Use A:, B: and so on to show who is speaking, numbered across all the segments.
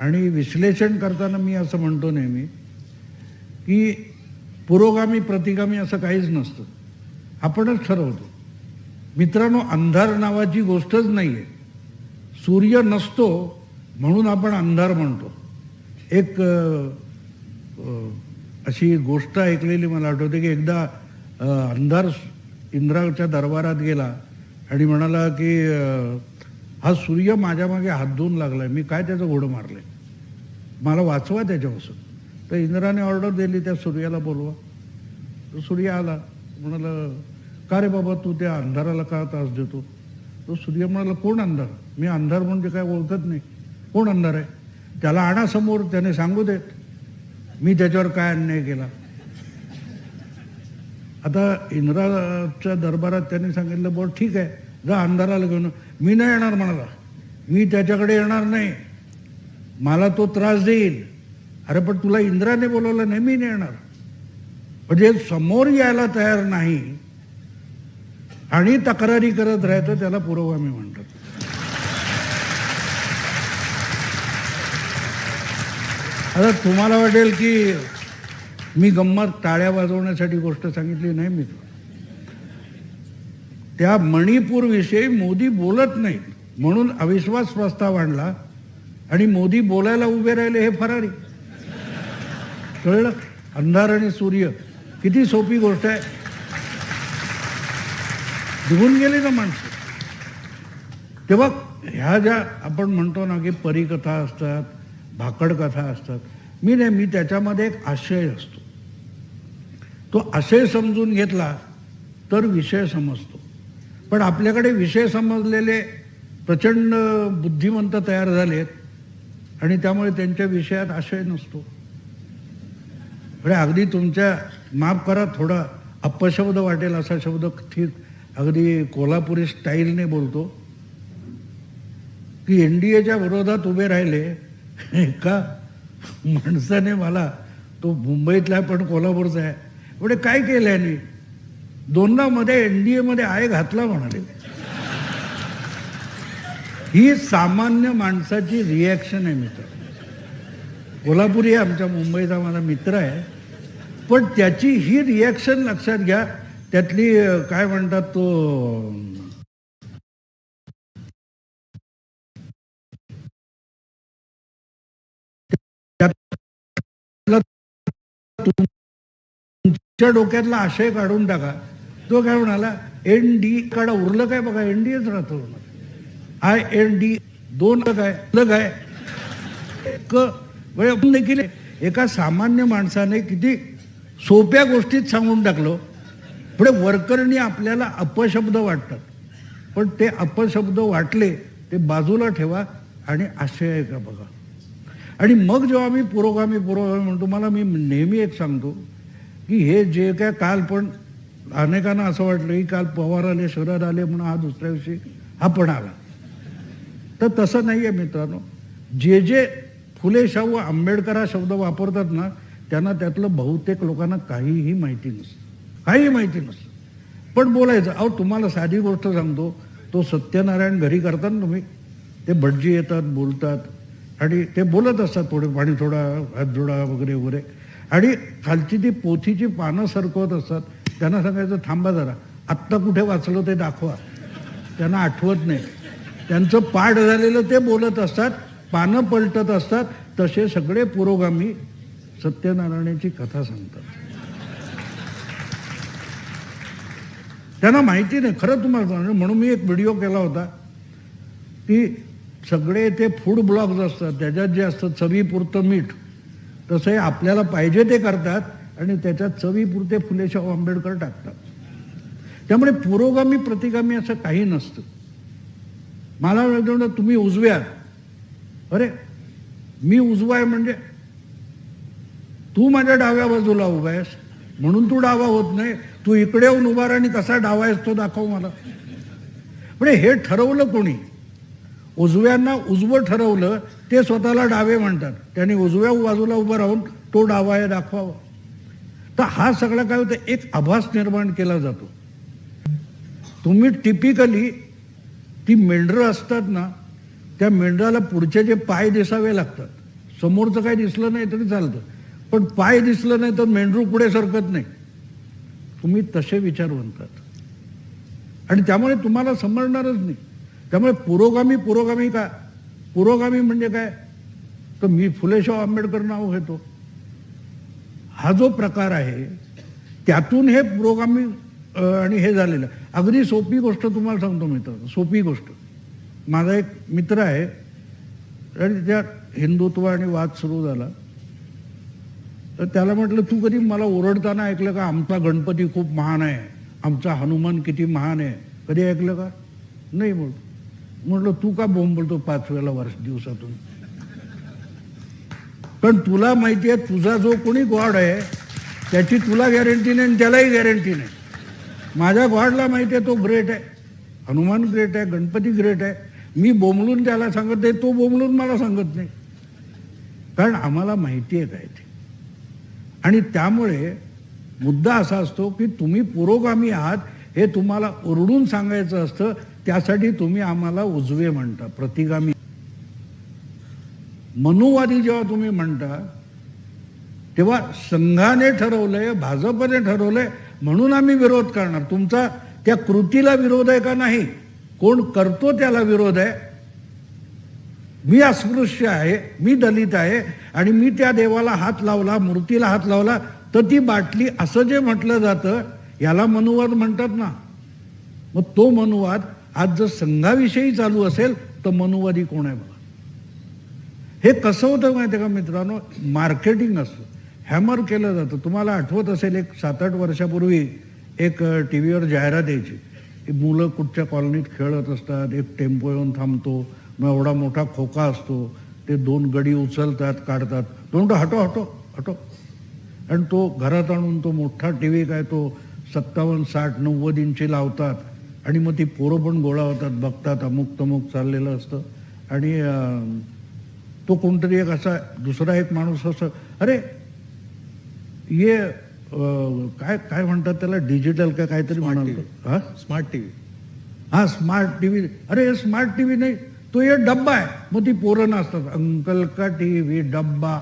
A: आणि विश्लेषण करताना मी असं म्हणतो नेहमी की पुरोगामी प्रतिगामी असं काहीच नसतं. आपणच ठरवतो. मित्रांनो अंधार नावाची गोष्टच नाही आहे सूर्य नसतो म्हणून आपण अंधार म्हणतो. एक अशी गोष्ट ऐकलेली मला आठवते की एकदा अंधार इंद्राच्या दरबारात गेला आणि म्हणाला की हा सूर्य माझ्या मागे हात धुवून लागलाय. मी काय त्याचं घोडं मारलंय? मला वाचवा त्याच्यापासून. तर इंद्राने ऑर्डर दिली त्या सूर्याला बोलवा. तो सूर्य आला. म्हणाला का रे बाबा तू त्या अंधाराला का त्रास देतो? तो सूर्य म्हणाला कोण अंधार? मी अंधार म्हणजे काय ओळखत नाही. कोण अंधार आहे? त्याला आणा समोर त्याने सांगू देत. मी त्याच्यावर काय अन्याय केला? आता इंद्राच्या दरबारात त्याने सांगितलं बरं ठीक आहे. जा अंधाराला घेऊन. मी नाही येणार म्हणाला. मी त्याच्याकडे येणार नाही. मला तो त्रास देईल. अरे पण तुला इंद्राने बोलवलं नाही मी नाही येणार. म्हणजे समोर यायला तयार नाही. आणि तक्रारी करत राहायचं त्याला पुरोगामी म्हणतात. आता तुम्हाला वाटेल की मी गंमत टाळ्या वाजवण्यासाठी गोष्ट सांगितली नाही मी त्या मणिपूर विषयी मोदी बोलत नाहीत. म्हणून अविश्वास प्रस्ताव आणला आणि मोदी बोलायला उभे राहिले हे फरारी. कळलं? अंधार आणि सूर्य. किती सोपी गोष्ट आहे. निघून गेली ना माणसं. तेव्हा ह्या ज्या आपण म्हणतो ना की परिकथा असतात भाकड कथा असतात मी नाही मी त्याच्यामध्ये एक आशय असतो. तो आशय समजून घेतला तर विषय समजतो. पण आपल्याकडे विषय समजलेले प्रचंड बुद्धिमंत तयार झालेत आणि त्यामुळे त्यांच्या विषयात आशय नसतो. म्हणजे अगदी तुमच्या माफ करा थोडा अपशब्द वाटेल असा शब्द ठीक अगदी कोल्हापुरी स्टाईलने बोलतो. की एन डी एच्या विरोधात उभे राहिले एका माणसाने मला तो मुंबईतला आहे पण कोल्हापूरचा आहे. म्हणजे काय केलं याने? दोनदा मध्ये एन डी एमध्ये आहे घातला म्हणाले. ही सामान्य माणसाची रिॲक्शन आहे मित्र. कोल्हापुरी आहे आमच्या मुंबईचा माझा मित्र आहे. पण त्याची ही रिॲक्शन लक्षात घ्या त्यातली काय म्हणतात तो तुमच्या डोक्यातला आशय काढून टाका. तो काय म्हणाला एन डी काढा उरलं काय बघा एन डी एच राहतो. आय एन डी दोन काय ल काय क आपण देखील एका सामान्य माणसाने किती सोप्या गोष्टीत सांगून टाकलं पुढे वर्करनी आपल्याला अपशब्द वाटतात. पण ते अपशब्द वाटले ते बाजूला ठेवा आणि आश्चर्य आहे का बघा. आणि मग जेव्हा मी पुरोगामी पुरोगामी म्हणतो मला मी नेहमी एक सांगतो की हे जे काय काल पण अनेकांना असं वाटलं की काल पवार आले शरद आले म्हणून हा दुसऱ्या दिवशी हा पण आला. तर तसं नाही आहे मित्रांनो. जे जे फुले शाहू आंबेडकर हा शब्द वापरतात ना त्यांना त्यातलं बहुतेक लोकांना काहीही माहिती नसतं. काहीही माहिती नसतं. पण बोलायचं अहो तुम्हाला साधी गोष्ट सांगतो. तो सत्यनारायण घरी करतात ना तुम्ही. ते भटजी येतात बोलतात. आणि ते बोलत असतात थोडे पाणी थोडा हात जोडा वगैरे वगैरे. आणि खालची ती पोथीची पानं सरकवत असतात. त्यांना सांगायचं थांबा जरा. आत्ता कुठे वाचलं ते दाखवा. त्यांना आठवत नाही. त्यांचं पाठ झालेलं ते बोलत असतात पानं पलटत असतात तसे सगळे पुरोगामी सत्यनारायणाची कथा सांगतात. त्यांना माहिती नाही. खरं तुम्हाला म्हणून मी एक व्हिडिओ केला होता. की सगळे ते फूड ब्लॉग्स असतात त्याच्यात जे असतं चवीपुरतं मीठ तसं आपल्याला पाहिजे ते करतात आणि त्याच्यात चवीपुरते फुलेशाहू आंबेडकर टाकतात. त्यामुळे पुरोगामी प्रतिगामी असं काही नसतं. मला तुम्ही उजव्या. अरे मी उजवा आहे म्हणजे तू माझ्या डाव्या बाजूला उभा आहेस. म्हणून तू डावा होत नाही. तू इकडे येऊन उभा आणि कसा डावा आहेस तो दाखव मला. म्हणजे हे ठरवलं कोणी? उजव्यांना उजवं ठरवलं ते स्वतःला डावे म्हणतात. त्यांनी उजव्या बाजूला उभं राहून तो डावा आहे दाखवावा. तर हा सगळा काय होतं? एक आभास निर्माण केला जातो. तुम्ही टिपिकली ती मेंढरं असतात ना त्या मेंढराला पुढचे जे पाय दिसावे लागतात. समोरचं काही दिसलं नाही तरी चालतं. पण पाय दिसलं नाही तर मेंढरू पुढे सरकत नाही. तुम्ही तसे विचार म्हणतात आणि त्यामुळे तुम्हाला समजणारच नाही. त्यामुळे पुरोगामी पुरोगामी का? पुरोगामी म्हणजे काय? तर मी फुलेशाह आंबेडकर नाव घेतो. हा जो प्रकार आहे त्यातून हे पुरोगामी आणि हे झालेलं. आहे. अगदी सोपी गोष्ट तुम्हाला सांगतो मित्र सोपी गोष्ट. माझा एक मित्र आहे आणि त्यात हिंदुत्व आणि वाद सुरू झाला. तर त्याला म्हटलं तू कधी मला ओरडताना ऐकलं का आमचा गणपती खूप महान आहे? आमचा हनुमान किती महान आहे? कधी ऐकलं का? नाही म्हणतो म्हटलं तू का बोंबलतो पाच वेळेला वर्ष दिवसातून पण तुला माहिती आहे तुझा जो कोणी गॉड आहे त्याची तुला गॅरंटी नाही आणि त्यालाही गॅरंटी नाही. माझ्या गॉडला माहिती आहे तो ग्रेट आहे. हनुमान ग्रेट आहे गणपती ग्रेट आहे. मी बोंबलून त्याला सांगत नाही तो बोंबलून मला सांगत नाही. कारण आम्हाला माहिती आहे काय ते. आणि त्यामुळे मुद्दा असा असतो की तुम्ही पुरोगामी आहात हे तुम्हाला ओरडून सांगायचं असतं त्यासाठी तुम्ही आम्हाला उजवे म्हणता प्रतिगामी. मनुवादी जेव्हा तुम्ही म्हणता तेव्हा संघाने ठरवलंय भाजपने ठरवलंय म्हणून आम्ही विरोध करणार. तुमचा त्या कृतीला विरोध आहे का नाही? कोण करतो त्याला विरोध आहे? मी अस्पृश्य आहे मी दलित आहे आणि मी त्या देवाला हात लावला मूर्तीला हात लावला तर ती बाटली असं जे म्हटलं जातं याला मनुवाद म्हणतात ना. मग तो मनुवाद आज जर संघाविषयी चालू असेल तर मनुवादी कोण आहे बघा? हे कसं होतं माहिती आहे का मित्रांनो? मार्केटिंग असतं. हॅमर केलं जातं. तुम्हाला आठवत असेल एक सात आठ वर्षापूर्वी एक टी व्हीवर जाहिरात यायची. की मुलं कुठच्या कॉलनीत खेळत असतात एक टेम्पो येऊन थांबतो मग एवढा मोठा खोका असतो ते दोन गडी उचलतात काढतात. तो म्हणतो हटो हटो हटो आणि तो घरात आणून तो मोठा टी व्ही काय तो सत्तावन्न साठ नव्वद इंची लावतात. आणि मग ती पोरं पण गोळा होतात बघतात अमुक तमुक चाललेलं असतं. आणि तो कोणतरी एक असा दुसरा एक माणूस असं अरे ये काय काय म्हणतात त्याला? डिजिटल का काहीतरी म्हणाल हा?
B: Smart TV.
A: हा स्मार्ट टीव्ही. अरे हे स्मार्ट टीव्ही नाही तो ये डब्बा आहे. मग ती पोरं नसतात अंकल का टीव्ही डब्बा.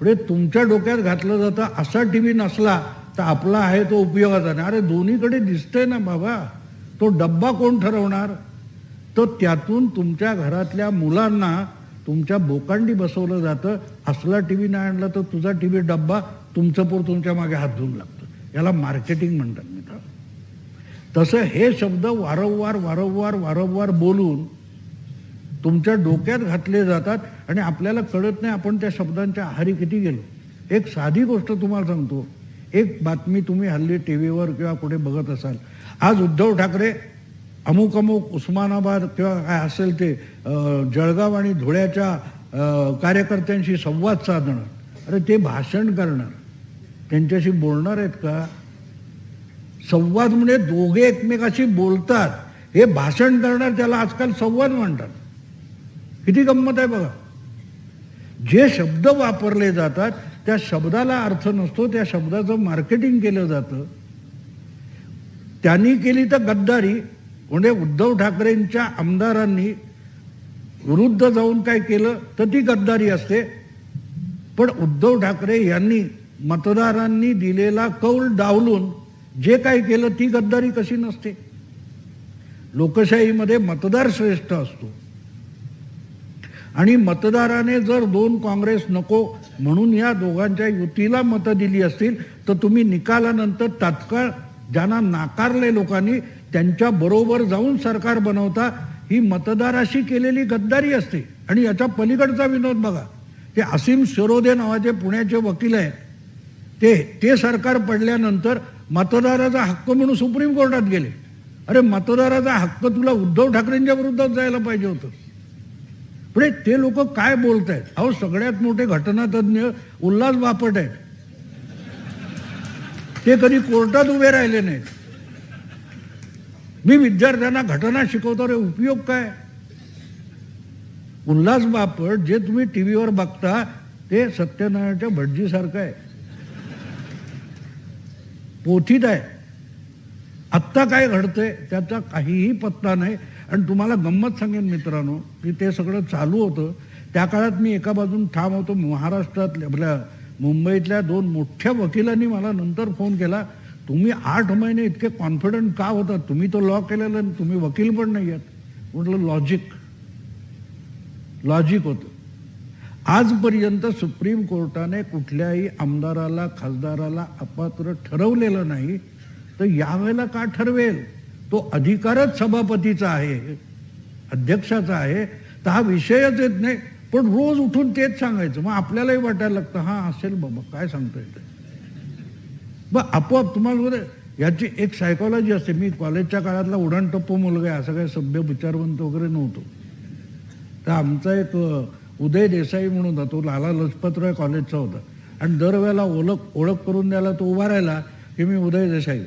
A: म्हणजे तुमच्या डोक्यात घातलं जातं असा टीव्ही नसला तर आपला आहे तो उपयोगाचा नाही. अरे दोन्हीकडे दिसतंय ना बाबा. तो डब्बा कोण ठरवणार? तर त्यातून तुमच्या घरातल्या मुलांना तुमच्या बोकांडी बसवलं जातं असला टीव्ही नाही आणला तर तुझा टी व्ही डब्बा तुमचं पोर तुमच्या मागे हात धुवून लागतं. याला मार्केटिंग म्हणतात मित्र. तसं हे शब्द वारंवार वारंवार वारंवार बोलून तुमच्या डोक्यात घातले जातात आणि आपल्याला कळत नाही आपण त्या शब्दांच्या आहारी किती गेलो. एक साधी गोष्ट तुम्हाला सांगतो. एक बातमी तुम्ही हल्ली टी व्हीवर किंवा कुठे बघत असाल. आज उद्धव ठाकरे अमुक अमुक उस्मानाबाद किंवा काय असेल ते जळगाव आणि धुळ्याच्या कार्यकर्त्यांशी संवाद साधणं. अरे ते भाषण करणार त्यांच्याशी बोलणार आहेत का? संवाद म्हणजे दोघे एकमेकाशी बोलतात. हे भाषण करणार त्याला आजकाल संवाद म्हणतात किती गंमत आहे बघा. जे शब्द वापरले जातात त्या शब्दाला अर्थ नसतो त्या शब्दाचं मार्केटिंग केलं जातं. त्यांनी केली तर गद्दारी. म्हणजे उद्धव ठाकरेंच्या आमदारांनी विरुद्ध जाऊन काय केलं तर ती गद्दारी असते. पण उद्धव ठाकरे यांनी मतदारांनी दिलेला कौल डावलून जे काय केलं ती गद्दारी कशी नसते. लोकशाहीमध्ये मतदार श्रेष्ठ असतो. आणि मतदाराने जर दोन काँग्रेस नको म्हणून या दोघांच्या युतीला मतं दिली असतील तर तुम्ही निकालानंतर तात्काळ ज्यांना नाकारले लोकांनी त्यांच्या बरोबर जाऊन सरकार बनवता ही मतदाराशी केलेली गद्दारी असते. आणि याच्या पलीकडचा विनोद बघा. ते असीम शिरोदे नावाचे पुण्याचे वकील आहेत. ते ते सरकार पडल्यानंतर मतदाराचा हक्क म्हणून सुप्रीम कोर्टात गेले. अरे मतदाराचा हक्क तुला उद्धव ठाकरेंच्या विरुद्धात जायला पाहिजे होतं. पुढे ते लोक काय बोलत आहेत अहो सगळ्यात मोठे घटनातज्ञ उल्हास बापट आहेत. ते कधी कोर्टात उभे राहिले नाहीत. मी विद्यार्थ्यांना घटना शिकवतो रे उपयोग काय? उल्हास बापट जे तुम्ही टी व्हीवर बघता ते सत्यनारायणच्या भटजीसारखं आहे. पोथीत आहे. आत्ता काय घडतंय त्याचा काहीही पत्ता नाही. आणि तुम्हाला गंमत सांगेन मित्रांनो की ते सगळं चालू होतं. त्या काळात मी एका बाजून ठाम होतो महाराष्ट्रातल्या आपल्या मुंबईतल्या दोन मोठ्या वकिलांनी मला नंतर फोन केला. तुम्ही आठ महिने इतके कॉन्फिडंट का होतात तुम्ही तो लॉ केलेला आणि तुम्ही वकील पण नाही आहात. म्हटलं लॉजिक लॉजिक होतं. आजपर्यंत सुप्रीम कोर्टाने कुठल्याही आमदाराला खासदाराला अपात्र ठरवलेलं नाही. तर यावेळेला का ठरवेल? तो अधिकारच सभापतीचा आहे अध्यक्षाचा आहे. तर हा विषयच येत नाही. पण रोज उठून तेच सांगायचं. मग आपल्यालाही वाटायला लागतं हा असेल बाबा काय सांगता येतं मग आपोआप तुम्हाला बरं याची एक सायकॉलॉजी असते. मी कॉलेजच्या काळातला उडाणटप्पू मुलगा आहे असं काही सभ्य विचारवंत वगैरे नव्हतो. तर आमचा एक उदय देसाई म्हणून होता तो लाला लजपतराय कॉलेजचा होता. आणि दरवेळेला ओळख ओळख करून द्यायला तो उभा राहिला की मी उदय देसाई.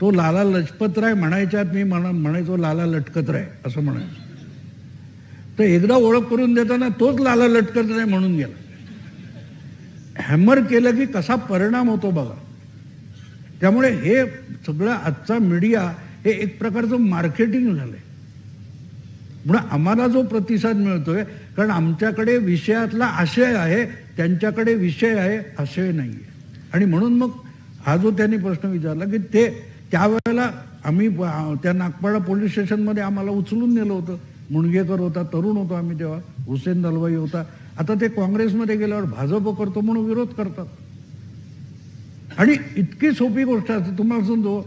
A: तो लाला लजपतराय म्हणायच्यात मी म्हणा म्हणायचो लाला लटकतराय असं म्हणायचो. तर एकदा ओळख करून देताना तोच लाला लटकतराय म्हणून गेला. हॅमर केलं की कसा परिणाम होतो बघा. त्यामुळे हे सगळं आजचा मीडिया हे एक प्रकारचं मार्केटिंग झालं आहे म्हणून आम्हाला जो प्रतिसाद मिळतोय कारण आमच्याकडे विषयातला आशय आहे त्यांच्याकडे विषय आहे आशय नाही आहे आणि म्हणून मग हा जो त्यांनी प्रश्न विचारला की ते त्यावेळेला आम्ही त्या नागपाडा पोलीस स्टेशनमध्ये आम्हाला उचलून नेलं होतं. मुणगेकर होता तरुण होतो आम्ही तेव्हा हुसेन दलवाई होता. आता ते काँग्रेसमध्ये गेल्यावर भाजप करतो म्हणून विरोध करतात. आणि इतकी सोपी गोष्ट असते तुम्हाला समजो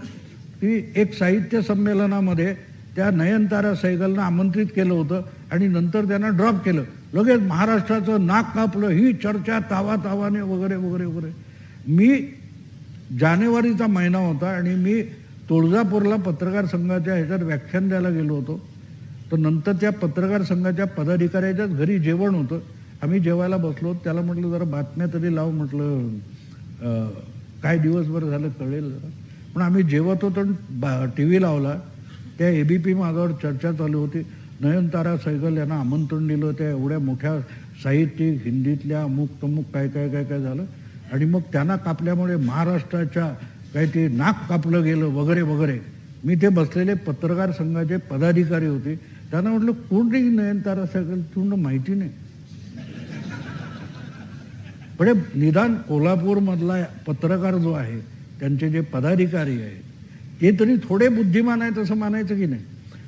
A: की एक साहित्य संमेलनामध्ये त्या नयनतारा सैगलनं आमंत्रित केलं होतं आणि नंतर त्यांना ड्रॉप केलं. लगेच महाराष्ट्राचं नाक कापलं ही चर्चा तावा तावाने वगैरे वगैरे वगैरे. मी जानेवारीचा महिना होता आणि मी तुळजापूरला पत्रकार संघाच्या ह्याच्यात व्याख्यान द्यायला गेलो होतो. तर नंतर त्या पत्रकार संघाच्या पदाधिकाऱ्याच्याच घरी जेवण होतं. आम्ही जेवायला बसलो त्याला म्हटलं जरा बातम्या तरी लाव म्हटलं काय दिवसभर झालं कळेल. पण आम्ही जेवत होतो टी व्ही लावला त्या ए बी पी माझ्यावर चर्चा चालू होती. नयनतारा सैगल यांना आमंत्रण दिलं त्या एवढ्या मोठ्या साहित्यिक हिंदीतल्या अमुक तमुक काय काय काय काय झालं. आणि मग त्यांना कापल्यामुळे महाराष्ट्राच्या काही ते नाक कापलं गेलं वगैरे वगैरे. मी ते बसलेले पत्रकार संघाचे पदाधिकारी होते. त्यांना म्हटलं कोण नयनतारा सैगल? तुम्हाला माहिती नाही. पण निदान कोल्हापूरमधला पत्रकार जो आहे त्यांचे जे पदाधिकारी आहेत ते तरी थोडे बुद्धिमान आहेत असं मानायचं की नाही?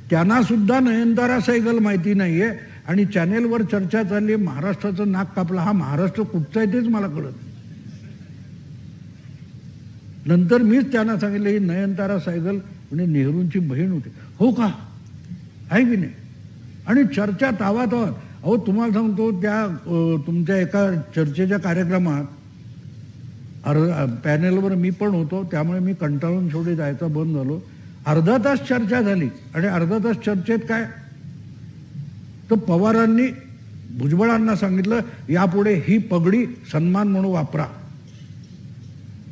A: त्यांना सुद्धा नयनतारा सैगल माहिती नाही आहे आणि चॅनेलवर चर्चा चालली महाराष्ट्राचं नाक कापला. हा महाराष्ट्र कुठचा आहे तेच मला कळत नाही. नंतर मीच त्यांना सांगितलं ही नयनतारा सायगल म्हणजे नेहरूंची बहीण होती. हो का? आहे की नाही? आणि चर्चा तावातावात. अहो तुम्हाला सांगतो त्या तुमच्या एका चर्चेच्या कार्यक्रमात अर्धा पॅनेलवर मी पण होतो त्यामुळे मी कंटाळून शेवटी जायचा बंद झालो. अर्धा तास चर्चा झाली. आणि अर्धा तास चर्चेत काय? तर पवारांनी भुजबळांना सांगितलं यापुढे ही पगडी सन्मान म्हणून वापरा.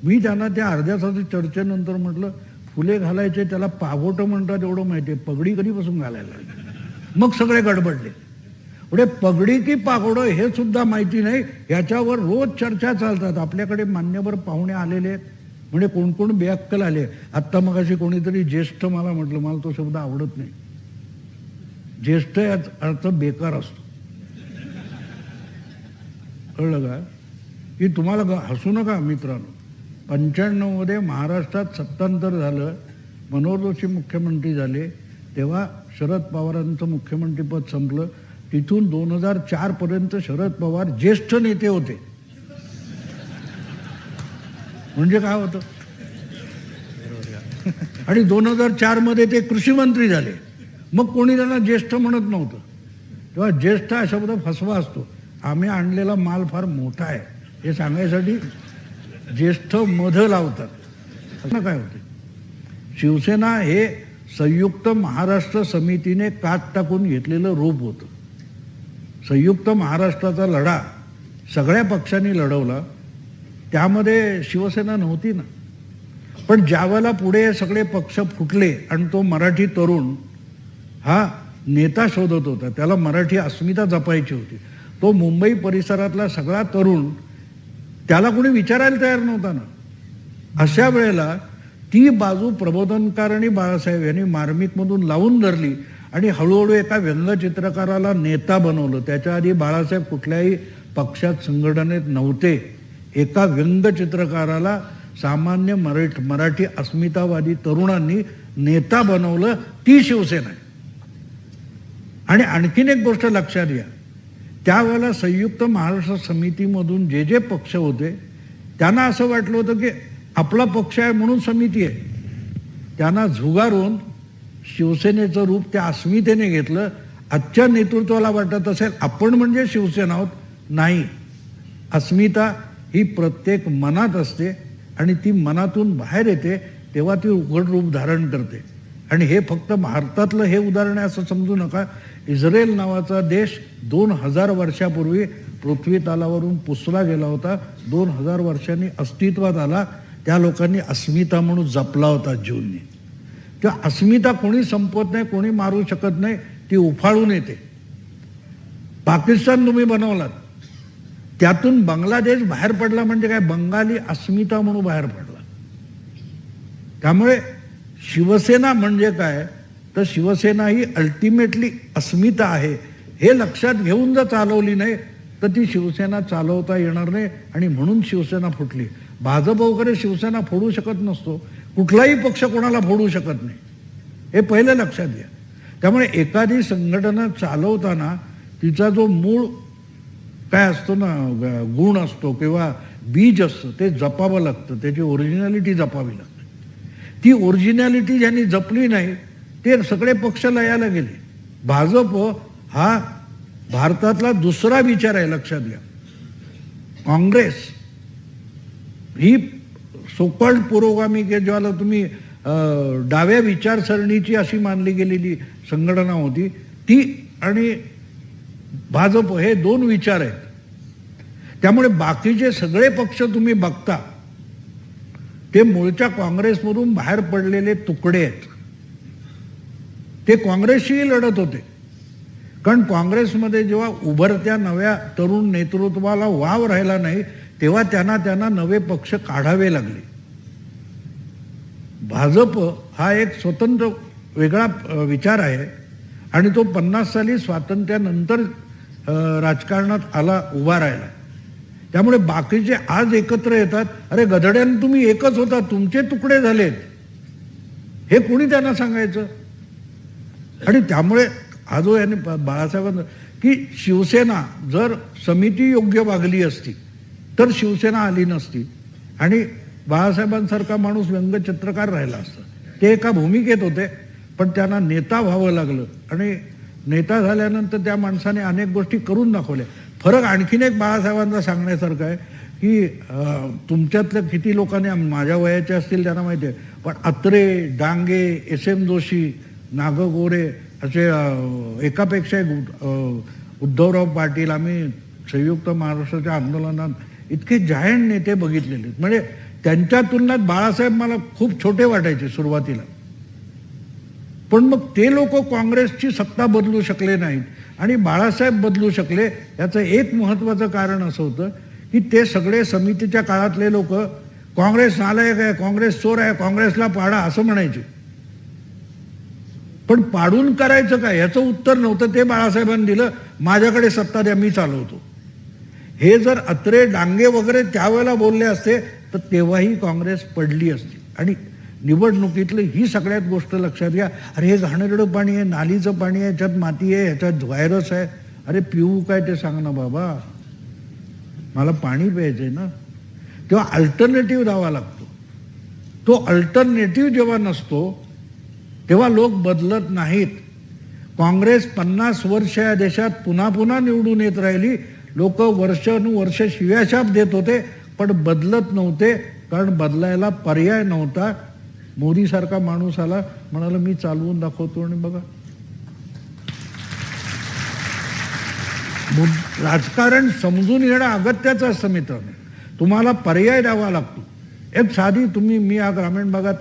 A: मी त्यांना त्या अर्ध्या तास चर्चेनंतर म्हटलं फुले घालायचे त्याला पागोटं म्हणतात एवढं माहिती आहे. पगडी कधीपासून घालायला लागली? मग सगळे गडबडले. पुढे पगडी की पागोडं हे सुद्धा माहिती नाही. याच्यावर रोज चर्चा चालतात. आपल्याकडे मान्यवर पाहुणे आलेले आहेत. म्हणजे कोण कोण बेअक्कल आले आत्ता मग अशी कोणीतरी ज्येष्ठ मला म्हटलं मला तो शब्द आवडत नाही. ज्येष्ठ याचा अर्थ बेकार असतो. कळलं का? की तुम्हाला हसू नका मित्रांनो. पंच्याण्णवमध्ये महाराष्ट्रात सत्तांतर झालं मनोहर जोशी मुख्यमंत्री झाले तेव्हा शरद पवारांचं मुख्यमंत्रीपद संपलं इथून दोन हजार चार पर्यंत शरद पवार ज्येष्ठ नेते होते. म्हणजे काय होतं? आणि दोन हजार चारमध्ये ते कृषी मंत्री झाले. मग कोणी त्यांना ज्येष्ठ म्हणत नव्हतं. तेव्हा ज्येष्ठ हा शब्द फसवा असतो. आम्ही आणलेला माल फार मोठा आहे. हे सांगायसाठी ज्येष्ठ मध लावतात. असं काय होते? शिवसेना हे संयुक्त महाराष्ट्र समितीने कात टाकून घेतलेलं रूप होतं. संयुक्त महाराष्ट्राचा लढा सगळ्या पक्षांनी लढवला त्यामध्ये शिवसेना नव्हती ना. पण ज्यावेळेला पुढे सगळे पक्ष फुटले आणि तो मराठी तरुण हा नेता शोधत होता त्याला मराठी अस्मिता जपायची होती. तो मुंबई परिसरातला सगळा तरुण त्याला कोणी विचारायला तयार नव्हता ना. अशा वेळेला ती बाजू प्रबोधनकारणी बाळासाहेब यांनी मार्मिकमधून लावून धरली. आणि हळूहळू एका व्यंगचित्रकाराला नेता बनवलं. त्याच्या आधी बाळासाहेब कुठल्याही पक्षात संघटनेत नव्हते. एका व्यंगचित्रकाराला सामान्य मराठ मराठी अस्मितावादी तरुणांनी नेता बनवलं ती शिवसेना आहे. आणि आणखीन एक गोष्ट लक्षात घ्या. त्यावेळेला संयुक्त महाराष्ट्र समितीमधून जे जे पक्ष होते त्यांना असं वाटलं होतं की आपला पक्ष आहे म्हणून समिती आहे. त्यांना झुगारून शिवसेनेचं रूप त्या अस्मितेने घेतलं आजच्या नेतृत्वाला वाटत असेल आपण म्हणजे शिवसेना आहोत. नाही. अस्मिता ही प्रत्येक मनात असते आणि ती मनातून बाहेर येते तेव्हा ती उघड रूप धारण करते. आणि हे फक्त भारतातलं हे उदाहरण आहे असं समजू नका. इस्रायल नावाचा देश दोन हजार वर्षापूर्वी पृथ्वी तालावरून पुसला गेला होता. दोन हजार वर्षांनी अस्तित्वात आला. त्या लोकांनी अस्मिता म्हणून जपला होता ज्यूंनी त्या अस्मिता कोणी संपवत नाही कोणी मारू शकत नाही ती उफाळून येते. पाकिस्तान तुम्ही बनवलात. त्यातून बांगलादेश बाहेर पडला म्हणजे काय? बंगाली अस्मिता म्हणून बाहेर पडला. त्यामुळे शिवसेना म्हणजे काय? तर शिवसेना ही अल्टिमेटली अस्मिता आहे. हे लक्षात घेऊन जर चालवली नाही तर ती शिवसेना चालवता येणार नाही आणि म्हणून शिवसेना फुटली. भाजप वगैरे शिवसेना फोडू शकत नसतो. कुठलाही पक्ष कोणाला फोडू शकत नाही. हे पहिलं लक्षात घ्या. त्यामुळे एखादी संघटना चालवताना तिचा जो मूळ काय असतो ना ग- गुण असतो किंवा बीज असतं ते जपावं लागतं. त्याची ओरिजिनॅलिटी जपावी लागते. ती ओरिजिनॅलिटी ज्यांनी जपली नाही ते सगळे पक्ष लयाला गेले. भाजप हा भारतातला दुसरा विचार आहे लक्षात घ्या. काँग्रेस ही सोकॉल्ड पुरोगामी के ज्याला तुम्ही डाव्या विचारसरणीची अशी मानली गेलेली संघटना होती. ती आणि भाजप हे दोन विचार आहेत. त्यामुळे बाकीचे सगळे पक्ष तुम्ही बघता. ते मूळच्या काँग्रेसमधून बाहेर पडलेले तुकडे आहेत. ते काँग्रेसशीही लढत होते. कारण काँग्रेसमध्ये जेव्हा उभरत्या नव्या तरुण नेतृत्वाला वाव राहिला नाही तेव्हा त्यांना त्यांना नवे पक्ष काढावे लागले. भाजप हा एक स्वतंत्र वेगळा विचार आहे आणि तो पन्नास साली स्वातंत्र्यानंतर राजकारणात आला उभा राहिला. त्यामुळे बाकीचे आज एकत्र येतात अरे गधड्यानं तुम्ही एकच होता तुमचे तुकडे झालेत. हे कोणी त्यांना सांगायचं? आणि त्यामुळे आजो यांनी बाळासाहेबांना की शिवसेना जर समिती योग्य वागली असती तर शिवसेना आली नसती. आणि बाळासाहेबांसारखा माणूस व्यंगचित्रकार राहिला असता. ते एका भूमिकेत होते पण त्यांना नेता व्हावं लागलं. आणि नेता झाल्यानंतर त्या माणसाने अनेक गोष्टी करून दाखवल्या. फरक आणखीन एक बाळासाहेबांचा सांगण्यासारखं आहे की तुमच्यातल्या किती लोकांनी माझ्या वयाचे असतील त्यांना माहिती आहे पण अत्रे डांगे एस एम जोशी नाग गोरे असे एकापेक्षा एक उद्धवराव पाटील आम्ही संयुक्त महाराष्ट्राच्या आंदोलनात इतके जायंट नेते बघितलेले आहेत. म्हणजे त्यांच्या तुलनात बाळासाहेब मला खूप छोटे वाटायचे सुरुवातीला. पण मग ते लोक काँग्रेसची सत्ता बदलू शकले नाहीत आणि बाळासाहेब बदलू शकले याचं एक महत्वाचं कारण असं होतं की ते सगळे समितीच्या काळातले लोक काँग्रेस नालायक आहे काँग्रेस चोर आहे काँग्रेसला पाडा असं म्हणायचे. पण पाडून करायचं काय? याचं उत्तर नव्हतं ते बाळासाहेबांनी दिलं माझ्याकडे सत्ता द्या मी चालवतो. हे जर अत्रे डांगे वगैरे त्यावेळेला बोलले असते तर तेव्हाही काँग्रेस पडली असती. आणि निवडणुकीतलं ही सगळ्यात गोष्ट लक्षात घ्या. अरे हे घाणेरडं पाणी आहे नालीचं पाणी आहे ह्याच्यात माती आहे ह्याच्यात व्हायरस आहे. अरे पिऊ काय ते सांग ना बाबा. मला पाणी प्यायचंय ना. तेव्हा अल्टरनेटिव्ह द्यावा लागतो. तो अल्टरनेटिव्ह जेव्हा नसतो तेव्हा लोक बदलत नाहीत. काँग्रेस पन्नास वर्ष या देशात पुन्हा पुन्हा निवडून येत राहिली. लोक वर्षानुवर्ष शिव्याशाप देत होते पण बदलत नव्हते कारण बदलायला पर्याय नव्हता. मोदीसारखा माणूस आला म्हणाला मी चालवून दाखवतो आणि बघा. राजकारण समजून घेणं अगत्याचं असतं मित्रांनो. तुम्हाला पर्याय द्यावा लागतो. एक साधी तुम्ही मी या ग्रामीण भागात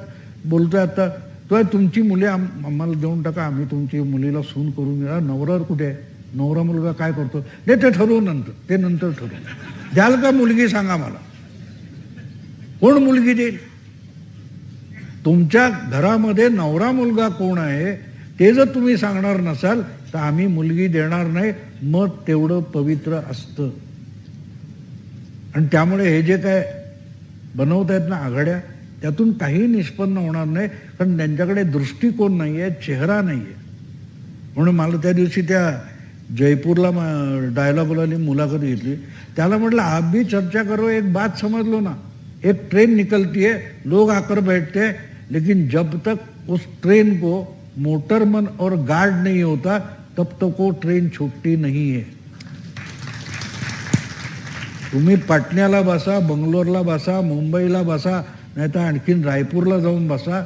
A: बोलतोय आता तो तुमची मुले आम्हाला देऊन टाका आम्ही तुमची मुलीला सून करून घेणार नवरावर कुठे आहे? नवरा मुलगा काय करतो? नाही ते ठरवू नंतर. ते नंतर ठरवू. द्याल का मुलगी सांगा मला. कोण मुलगी देईल? तुमच्या घरामध्ये नवरा मुलगा कोण आहे ते जर तुम्ही सांगणार नसाल तर आम्ही मुलगी देणार नाही. मग तेवढं पवित्र असतं. आणि त्यामुळे हे जे काय बनवत आहेत ना आघाड्या त्यातून काही निष्पन्न होणार नाही कारण त्यांच्याकडे दृष्टिकोन नाही आहे चेहरा नाही आहे म्हणून मला त्या दिवशी त्या जयपूरला डायलॉगवाली मुलाखत घेतली. त्याला म्हटलं आप भी चर्चा करो एक बात समझ लो ना. एक ट्रेन निकलती है लोग आकर बैठते हैं लेकिन जब तक उस ट्रेन को मोटरमन और गार्ड नहीं होता तब तक वो ट्रेन छुट्टी नहीं है. तुम्ही पाटण्याला बसा बंगलोरला बसा मुंबईला बसा नाही तर आणखीन रायपूरला जाऊन बसा.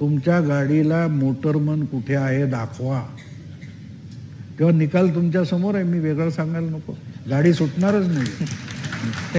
A: तुमच्या गाडीला मोटरमन कुठे आहे दाखवा. तेव्हा निकाल तुमच्यासमोर आहे मी वेगळं सांगायला नको. गाडी सुटणारच नाही.